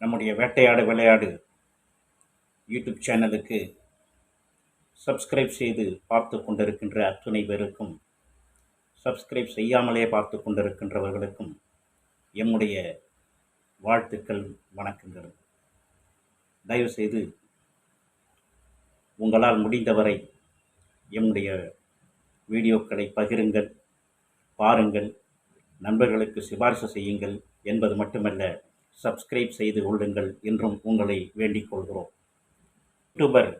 நம்முடைய வேட்டையாடு விளையாடு யூடியூப் சேனலுக்கு சப்ஸ்கிரைப் செய்து பார்த்து கொண்டிருக்கின்ற அத்துணை பேருக்கும் சப்ஸ்கிரைப் செய்யாமலே பார்த்து கொண்டிருக்கின்றவர்களுக்கும் எம்முடைய வாழ்த்துக்கள் வணக்கங்கள். தயவுசெய்து உங்களால் முடிந்தவரை எம்முடைய வீடியோக்களை பகிருங்கள் பாருங்கள் நண்பர்களுக்கு சிபாரிசு செய்யுங்கள் என்பது மட்டுமல்ல சப்ஸ்கிரைப் செய்து கொள்ளுங்கள் என்றும் உங்களை வேண்டிக் கொள்கிறோம். யூடியூபர்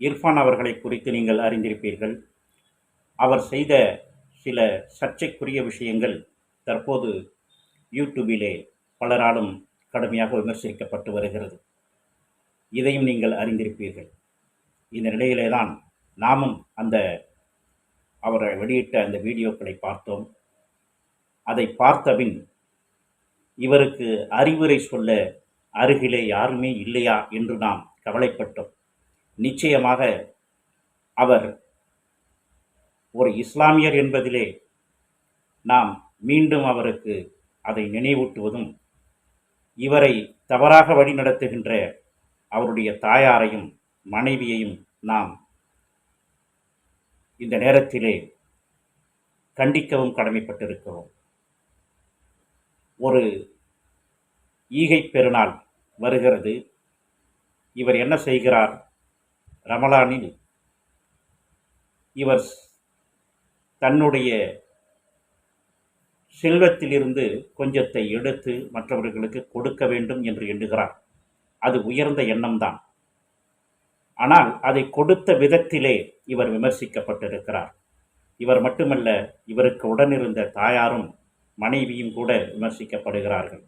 இர்ஃபான் அவர்களை குறித்து நீங்கள் அறிந்திருப்பீர்கள். அவர் செய்த சில சர்ச்சைக்குரிய விஷயங்கள் தற்போது யூடியூபிலே பலராலும் கடுமையாக விமர்சிக்கப்பட்டு வருகிறது. இதையும் நீங்கள் அறிந்திருப்பீர்கள். இந்த நிலையிலே தான் நாமும் அந்த அவரை வெளியிட்ட அந்த வீடியோக்களை பார்த்தோம். அதை பார்த்தபின் இவருக்கு அறிவுரை சொல்ல அருகிலே யாருமே இல்லையா என்று நாம் கவலைப்பட்டோம். நிச்சயமாக அவர் ஒரு இஸ்லாமியர் என்பதிலே நாம் மீண்டும் அவருக்கு அதை நினைவூட்டுவதும் இவரை தவறாக வழிநடத்துகின்ற அவருடைய தாயாரையும் மனைவியையும் நாம் இந்த நேரத்திலே கண்டிக்கவும் கடமைப்பட்டிருக்கிறோம். ஒரு ஈகை பெருநாள் வருகிறது. இவர் என்ன செய்கிறார்? ரமலானில் இவர் தன்னுடைய செல்வத்திலிருந்து கொஞ்சத்தை எடுத்து மற்றவர்களுக்கு கொடுக்க வேண்டும் என்று எண்ணுகிறார். அது உயர்ந்த எண்ணம்தான். ஆனால் அதை கொடுத்த விதத்திலே இவர் விமர்சிக்கப்பட்டிருக்கிறார். இவர் மட்டுமல்ல இவருக்கு உடனிருந்த தாயாரும் மனைவியும் கூட விமர்சிக்கப்படுகிறார்கள்.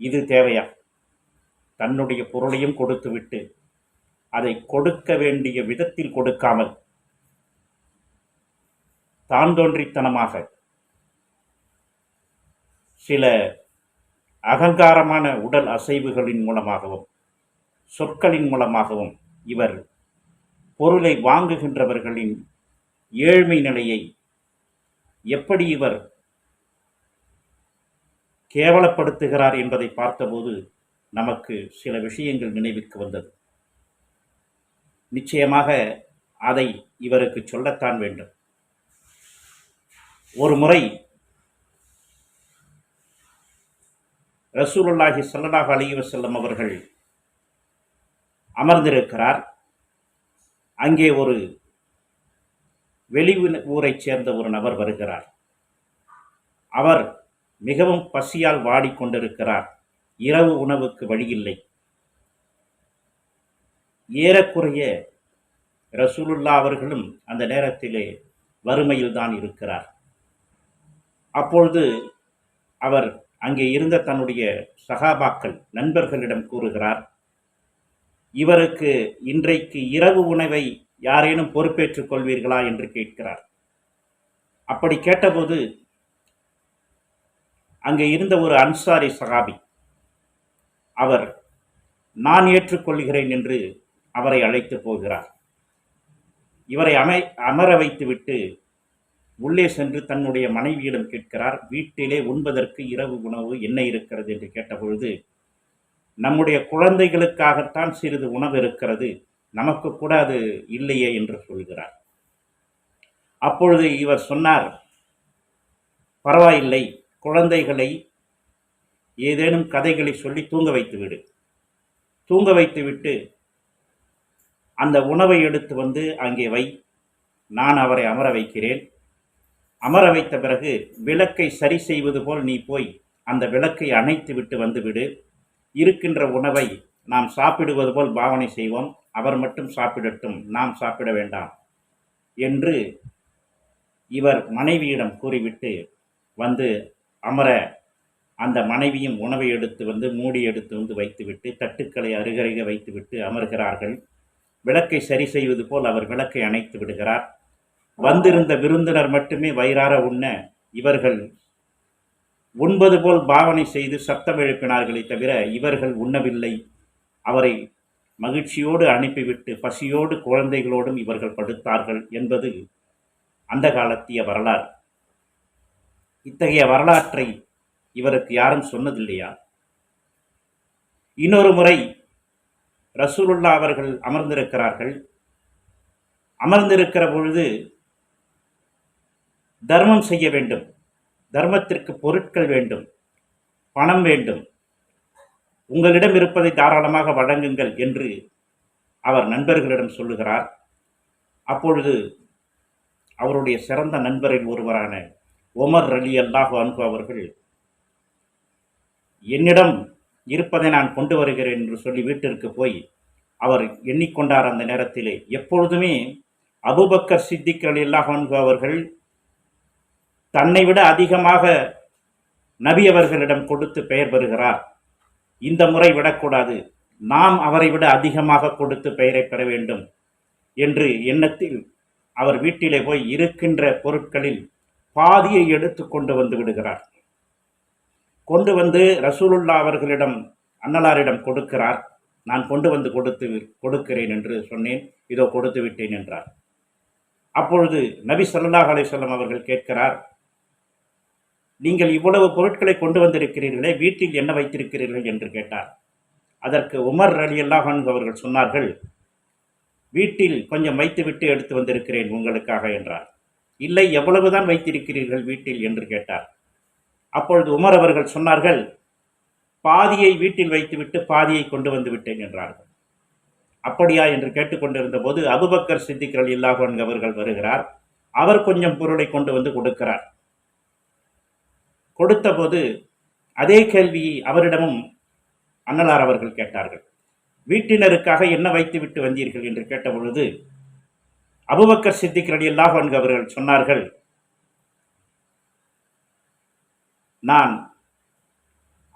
இது தேவையா? தன்னுடைய பொருளையும் கொடுத்துவிட்டு அதை கொடுக்க வேண்டிய விதத்தில் கொடுக்காமல் தான் தோன்றித்தனமாக சில அகங்காரமான உடல் அசைவுகளின் மூலமாகவும் சொற்களின் மூலமாகவும் இவர் பொருளை வாங்குகின்றவர்களின் ஏழ்மை நிலையை எப்படி இவர் கேவலப்படுத்துகிறார் என்பதை பார்த்தபோது நமக்கு சில விஷயங்கள் நினைவுக்கு வந்தது. நிச்சயமாக அதை இவருக்கு சொல்லத்தான் வேண்டும். ஒரு முறை ரசூலுல்லாஹி ஸல்லல்லாஹு அலிவ செல்லம் அவர்கள் அமர்ந்திருக்கிறார். அங்கே ஒரு வெளி ஊரைச் சேர்ந்த ஒரு நபர் வருகிறார். அவர் மிகவும் பசியால் வாடிக்கொண்டிருக்கிறார். இரவு உணவுக்கு வழியில்லை. ஏறக்குறைய ரசூலுல்லா அவர்களும் அந்த நேரத்திலே வறுமையில் தான் இருக்கிறார். அப்பொழுது அவர் அங்கே இருந்த தன்னுடைய சகாபாக்கள் நண்பர்களிடம் கூறுகிறார் இவருக்கு இன்றைக்கு இரவு உணவை யாரேனும் பொறுப்பேற்றுக் கொள்வீர்களா? என்று கேட்கிறார். அப்படி கேட்டபோது அங்கே இருந்த ஒரு அன்சாரி சகாபி. அவர் நான் ஏற்றுக்கொள்கிறேன் என்று அவரை அழைத்து போகிறார். இவரை அமை அமர வைத்துவிட்டு உள்ளே சென்று தன்னுடைய மனைவியிடம் கேட்கிறார் வீட்டிலே உண்பதற்கு இரவு உணவு என்ன இருக்கிறது? என்று கேட்டபொழுது நம்முடைய குழந்தைகளுக்காகத்தான் சிறிது உணவு இருக்கிறது நமக்கு கூட அது இல்லையே என்று சொல்கிறார். அப்பொழுது இவர் சொன்னார் பரவாயில்லை குழந்தைகளை ஏதேனும் கதைகளை சொல்லி தூங்க வைத்துவிடு. தூங்க வைத்துவிட்டு அந்த உணவை எடுத்து வந்து அங்கே வை. நான் அவரை அமர வைக்கிறேன். அமர வைத்த பிறகு விளக்கை சரி செய்வது போல் நீ போய் அந்த விளக்கை அணைத்து விட்டு வந்துவிடு இருக்கின்ற உணவை நாம் சாப்பிடுவது போல் பாவனை செய்வோம். அவர் மட்டும் சாப்பிடட்டும் நாம் சாப்பிட வேண்டாம் என்று இவர் மனைவியிடம் கூறிவிட்டு வந்து அமர அந்த மனைவியும் உணவை எடுத்து வந்து மூடி எடுத்து வந்து வைத்துவிட்டு தட்டுக்களை அருகருகே வைத்துவிட்டு அமர்கிறார்கள். விளக்கை சரி செய்வது போல் அவர் விளக்கை அணைத்து விடுகிறார். வந்திருந்த விருந்தினர் மட்டுமே வயிறார உண்ண இவர்கள் உண்பது போல் பாவனை செய்து சத்தம் எழுப்பினார்களே தவிர இவர்கள் உண்ணவில்லை. அவரை மகிழ்ச்சியோடு அனுப்பிவிட்டு பசியோடு குழந்தைகளோடும் இவர்கள் படுத்தார்கள் என்பது அந்த காலத்திய வரலாறு. இத்தகைய வரலாற்றை இவருக்கு யாரும் சொன்னதில்லையா? இன்னொரு முறை ரசூலுல்லா அவர்கள் அமர்ந்திருக்கிறார்கள். அமர்ந்திருக்கிற பொழுது தர்மம் செய்ய வேண்டும். தர்மத்திற்கு பொருட்கள் வேண்டும். பணம் வேண்டும். உங்களிடம் இருப்பதை தாராளமாக வழங்குங்கள் என்று அவர் நண்பர்களிடம் சொல்லுகிறார். அப்பொழுது அவருடைய சிறந்த நண்பரில் ஒருவரான ஒமர் அலி அல்லாஹு அன்பு அவர்கள் என்னிடம் இருப்பதை நான் கொண்டு வருகிறேன் என்று சொல்லி வீட்டிற்கு போய் அவர் எண்ணிக்கொண்டார் அந்த நேரத்திலே. எப்பொழுதுமே அபுபக்கர் சித்திக் அலி அல்லாஹு அன்பு அவர்கள் தன்னை விட அதிகமாக நபி அவர்களிடம் கொடுத்து பெயர் பெறுகிறார். இந்த முறை விடக்கூடாது. நாம் அவரை விட அதிகமாக கொடுத்து பெயரை பெற வேண்டும் என்று எண்ணத்தில் அவர் வீட்டிலே போய் இருக்கின்ற பொருட்களில் பாதியை எடுத்து கொண்டு வந்து விடுகிறார். கொண்டு வந்து ரசூலுல்லா அவர்களிடம் அன்னலாரிடம் கொடுக்கிறார். நான் கொண்டு வந்து கொடுத்து கொடுக்கிறேன் என்று சொன்னேன். இதோ கொடுத்து விட்டேன் என்றார். அப்பொழுது நபி சல்லாஹ் அலிசல்லாம் அவர்கள் கேட்கிறார் நீங்கள் இவ்வளவு பொருட்களை கொண்டு வந்திருக்கிறீர்களே வீட்டில் என்ன வைத்திருக்கிறீர்கள்? என்று கேட்டார். அதற்கு உமர் அலி அல்லாஹன் அவர்கள் சொன்னார்கள் வீட்டில் கொஞ்சம் வைத்துவிட்டு எடுத்து வந்திருக்கிறேன் உங்களுக்காக என்றார். இல்லை எவ்வளவுதான் வைத்திருக்கிறீர்கள் வீட்டில் என்று கேட்டார். அப்பொழுது உமர் அவர்கள் சொன்னார்கள் பாதியை வீட்டில் வைத்துவிட்டு பாதியை கொண்டு வந்து விட்டேன் என்றார்கள். அப்படியா என்று கேட்டுக்கொண்டிருந்த போது அபுபக்கர் சித்திக் அலி அவர்கள் வருகிறார். அவர் கொஞ்சம் பொருளை கொண்டு வந்து கொடுக்கிறார். கொடுத்தபோது அதே கேள்வியை அவரிடமும் அன்னலார் அவர்கள் கேட்டார்கள். வீட்டினருக்காக என்ன வைத்து விட்டு வந்தீர்கள் என்று கேட்டபொழுது அபுபக்கர் சித்திக் ரடி அல்லாஹ் அவர்கள் சொன்னார்கள் நான்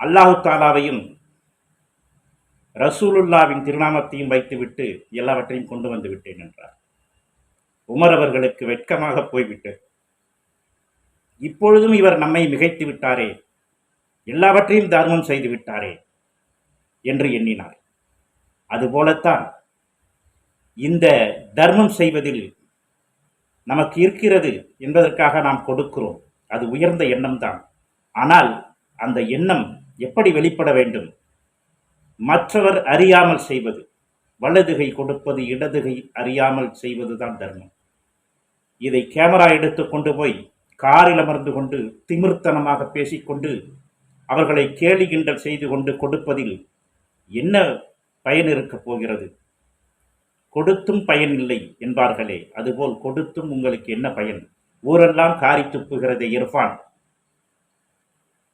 அல்லாஹு தாலாவையும் ரசூலுல்லாவின் திருநாமத்தையும் வைத்துவிட்டு எல்லாவற்றையும் கொண்டு வந்து விட்டேன் என்றார். உமர் அவர்களுக்கு வெட்கமாக போய்விட்டு இப்பொழுதும் இவர் நம்மை மிகைத்து விட்டாரே எல்லாவற்றையும் தர்மம் செய்து விட்டாரே என்று எண்ணினார். அதுபோலத்தான் இந்த தர்மம் செய்வதில் நமக்கு இருக்கிறது என்பதற்காக நாம் கொடுக்கிறோம். அது உயர்ந்த எண்ணம்தான். ஆனால் அந்த எண்ணம் எப்படி வெளிப்பட வேண்டும்? மற்றவர் அறியாமல் செய்வது வலதுகை கொடுப்பது இடதுகை அறியாமல் செய்வதுதான் தர்மம். இதை கேமரா எடுத்து கொண்டு போய் காரில் அமர்ந்து கொண்டு திமிர்த்தனமாக பேசிக்கொண்டு அவர்களை கேலி கிண்டல் செய்து கொண்டு கொடுப்பதில் என்ன பயன் இருக்கப் போகிறது? கொடுத்தும் பயன் இல்லை என்பார்களே. அதுபோல் கொடுத்தும் உங்களுக்கு என்ன பயன்? ஊரெல்லாம் காரி துப்புகிறதே இர்ஃபான்.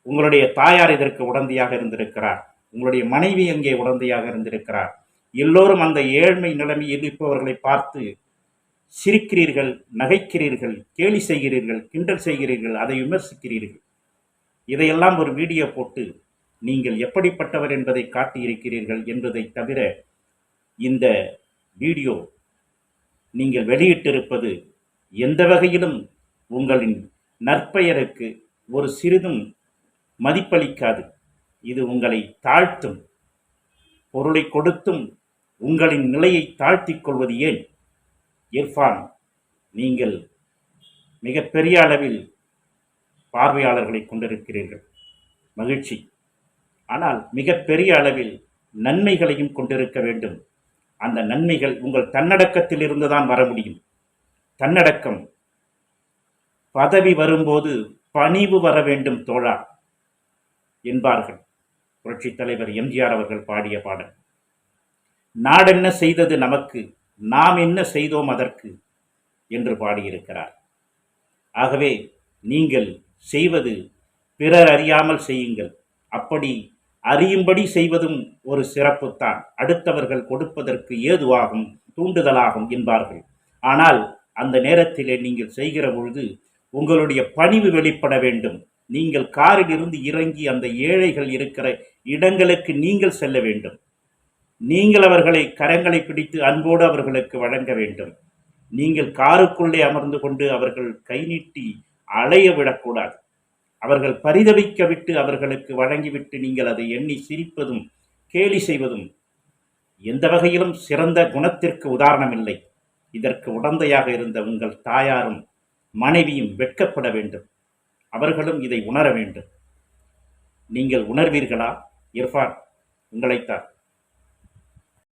உங்களுடைய தாயார் இதற்கு உடந்தையாக இருந்திருக்கிறார். உங்களுடைய மனைவி அங்கே உடந்தையாக இருந்திருக்கிறார்? எல்லோரும் அந்த ஏழ்மை நிலைமையில் இருப்பவர்களை பார்த்து சிரிக்கிறீர்கள் நகைக்கிறீர்கள் கேலி செய்கிறீர்கள் கிண்டல் செய்கிறீர்கள் அதை விமர்சிக்கிறீர்கள். இதையெல்லாம் ஒரு வீடியோ போட்டு நீங்கள் எப்படிப்பட்டவர் என்பதை காட்டியிருக்கிறீர்கள் என்பதை தவிர இந்த வீடியோ நீங்கள் வெளியிட்டிருப்பது எந்த வகையிலும் உங்களின் நற்பெயருக்கு ஒரு சிறிதும் மதிப்பளிக்காது. இது உங்களை தாழ்த்தும் பொருளை கொடுத்தும் உங்களின் நிலையை தாழ்த்திக் கொள்வது ஏன்? இர்ஃபான் நீங்கள் மிகப்பெரிய அளவில் பார்வையாளர்களை கொண்டிருக்கிறீர்கள். மகிழ்ச்சி. ஆனால் மிகப்பெரிய அளவில் நன்மைகளையும் கொண்டிருக்க வேண்டும். அந்த நன்மைகள் உங்கள் தன்னடக்கத்தில் இருந்துதான் வர முடியும். தன்னடக்கம். பதவி வரும்போது பணிவு வர வேண்டும் தோழா என்பார்கள். புரட்சித் தலைவர் எம்ஜிஆர் அவர்கள் பாடிய பாடல். நாடென்ன செய்தது நமக்கு நாம் என்ன செய்தோம் அதற்கு என்று பாடியிருக்கிறார். ஆகவே நீங்கள் செய்வது பிறர் அறியாமல் செய்யுங்கள். அப்படி அறியும்படி செய்வதும் ஒரு சிறப்புத்தான். அடுத்தவர்கள் கொடுப்பதற்கு ஏதுவாகும் தூண்டுதலாகும் என்பார்கள். ஆனால் அந்த நேரத்திலே நீங்கள் செய்கிற பொழுது உங்களுடைய பணிவு வெளிப்பட வேண்டும். நீங்கள் காரில் இருந்து இறங்கி அந்த ஏழைகள் இருக்கிற இடங்களுக்கு நீங்கள் செல்ல வேண்டும். நீங்கள் அவர்களை கரங்களை பிடித்து அன்போடு அவர்களுக்கு வழங்க வேண்டும். நீங்கள் காருக்குள்ளே அமர்ந்து கொண்டு அவர்கள் கை நீட்டி அலைய விடக்கூடாது. அவர்கள் பரிதவிக்க விட்டு அவர்களுக்கு வழங்கிவிட்டு நீங்கள் அதை எண்ணி சிரிப்பதும் கேலி செய்வதும் எந்த வகையிலும் சிறந்த குணத்திற்கு உதாரணமில்லை. இதற்கு உடந்தையாக இருந்த உங்கள் தாயாரும் மனைவியும் வெட்கப்பட வேண்டும். அவர்களும் இதை உணர வேண்டும். நீங்கள் உணர்வீர்களா? இர்ஃபான் உங்களைத்தான்.